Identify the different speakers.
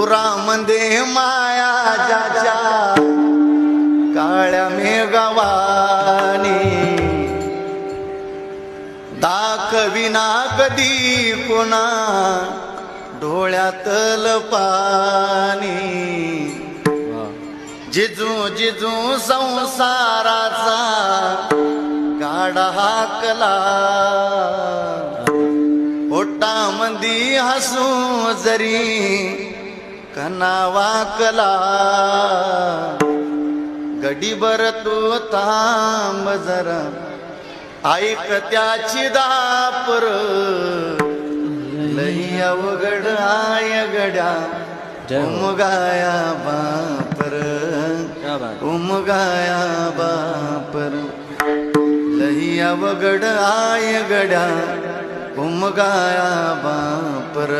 Speaker 1: उरामध्ये माया जाजा काळ्या मेघवानी दाखविना कधी कोणा डोळ्यातल पाणी जिजू जिजू संसाराचा गाडा हाकला. पोटामंदी हसू जरी कना वाकला गडीभर तू थांब जरा. ऐक त्याची दापर. लई अवघड आय गड्या.
Speaker 2: हो.
Speaker 1: उमगाया बापर. उमगाया बापर. लई अवघड आय गड्या. उमगाया बापर.